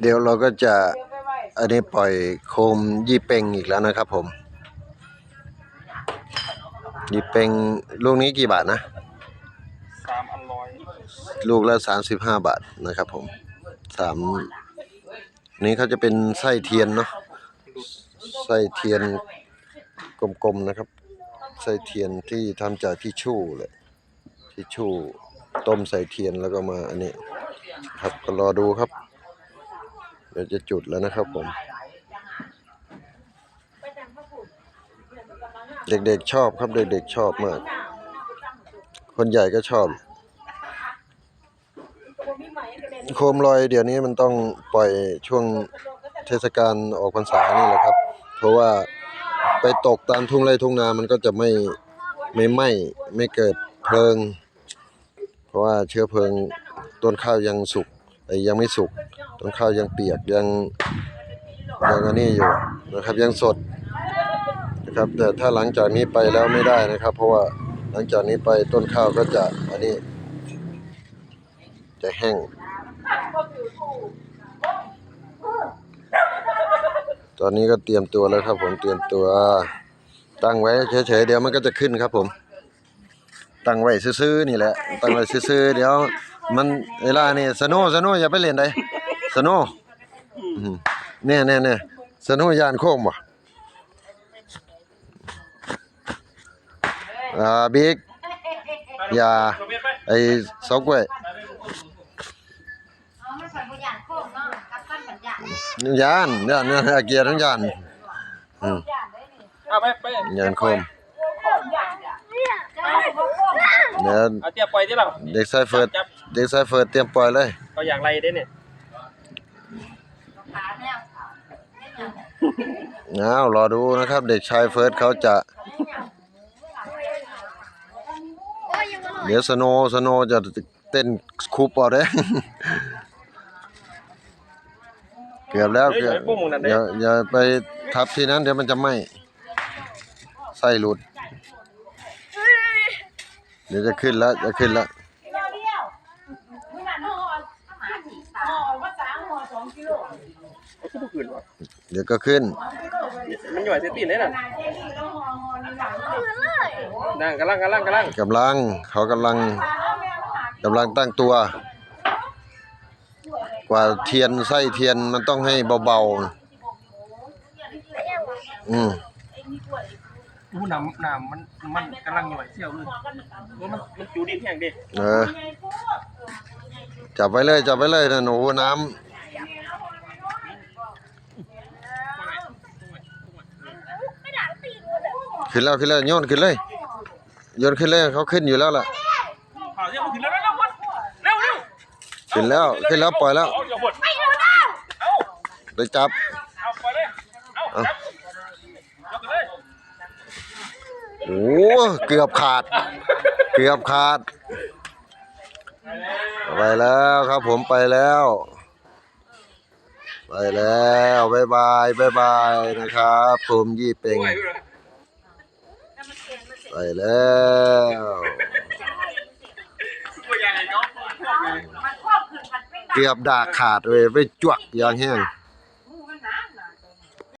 เดี๋ยวเราก็จะอันนี้ปล่อยโคมยี่เปงอีกแล้วนะครับผม ยี่เปงลูกนี้กี่บาทนะสามอันร้อยลูกละสามสิบห้าบาทนะครับผมสามนี้เขาจะเป็นไส้เทียนเนาะไส้เทียนกลมๆนะครับ ไส้เทียนที่ทำจากทิชชู่เลยทิชชู่ต้มใส่เทียนแล้วก็มาอันนี้ ครับก็รอดูครับ ดี๋ยวจะจุดแล้วนะครับผม เด็กๆชอบครับเด็กๆชอบมาก คนใหญ่ก็ชอบ โคมลอยเดี๋ยวนี้มันต้องปล่อยช่วงเทศกาลออกพรรษานี่แหละครับ เพราะว่าไปตกตามทุ่งไร่ทุ่งนา มันก็จะไม่ไม่ไหม้ไม่เกิดเพลิง เพราะว่าเชื้อเพลิงต้นข้าวยังสุก ยังไม่สุกต้นข้าวยังเปียกยังยังอันนี้อยู่นะครับยังสดนะครับแต่ถ้าหลังจากนี้ไปแล้วไม่ได้นะครับ เพราะว่าหลังจากนี้ไปต้นข้าวก็จะอันนี้ จะแห้งตอนนี้ก็เตรียมตัวแล้วครับ ผมเตรียมตัว ตั้งไว้เฉยๆเดี๋ยวมันก็จะขึ้นครับ ผม ตั้งไว้ซื่อๆนี่แหละตั้งไว้ซื่อๆเดี๋ยว มันเวลานี่สโนว์สโนว์อย่าไปเล่นได้สโนว์อืมเนี่ยเนี่ยเนี่ยสโนว์ยานโค้งบ่อ่าบิ๊กอย่าตัวเบียดไปไอ้เสากล้วยอ๋อมันสัญญาณโค้งเนาะกับปั้นสัญญาณยานยานเนี่ยอาเกียร์ทั้งยานอืมเอาไปไปยานโคมจะให้เขาโค้งเดี๋ยวเอาเตียปล่อยที่หลังเด็กไซเฟิร์ดจับ เด็กไซเฟิร์ดเตรียมปล่อยเลยเอาอย่างไรได้เนี่ยขาแนวอ้าวรอดูนะครับ เด็กชายเฟิร์สเขาจะ เดี๋ยวสโนว์สโนว์จะเต้นคูปเอาเด้ เกือบแล้วเกือบอย่าอย่าไปทับที่นั้น เดี๋ยวมันจะไหม้ไส้หลุด เดี๋ยวจะขึ้นแล้วจะขึ้นแล้ว เอาขึ้นทุกคืนวะเดี๋ยวก็ขึ้น มันอยู่ไหนเซตีนได้น่ะนั่งกำลังกำลังกำลังกำลังเขากำลังกำลังตั้งตัว กว่าเทียนไส้เทียนมันต้องให้เบาๆอืมอู้น้ำน้ำมันมันกำลังอยู่ไหนเชี่ยวเลยว่ามันมันจูดินแห้งดิเออจับไว้เลยจับไว้เลยนะหนูน้ำ ขึ้นแล้วขึ้นแล้วโยนขึ้นเลยโยนขึ้นเลยเขาขึ้นอยู่แล้วล่ะข่าวเชี่ยวขึ้นแล้วแล้ววัดเร็วเร็วขึ้นแล้วขึ้นแล้วปล่อยแล้วเอาอย่าหดเอาไปจับเอาปล่อยเลยเอาจับจับไปเลยโอ้เกือบขาด เกือบขาด ไปแล้วครับผมไปแล้ว ไปแล้วบายบายบายบายนะครับผมยี่เป็ง ไหวอยู่เลยไปแล้วตัวใหญ่เนาะมันครอบคืนมันเป็นเกือบดากขาดเลยไปจวกอย่างแห้งเ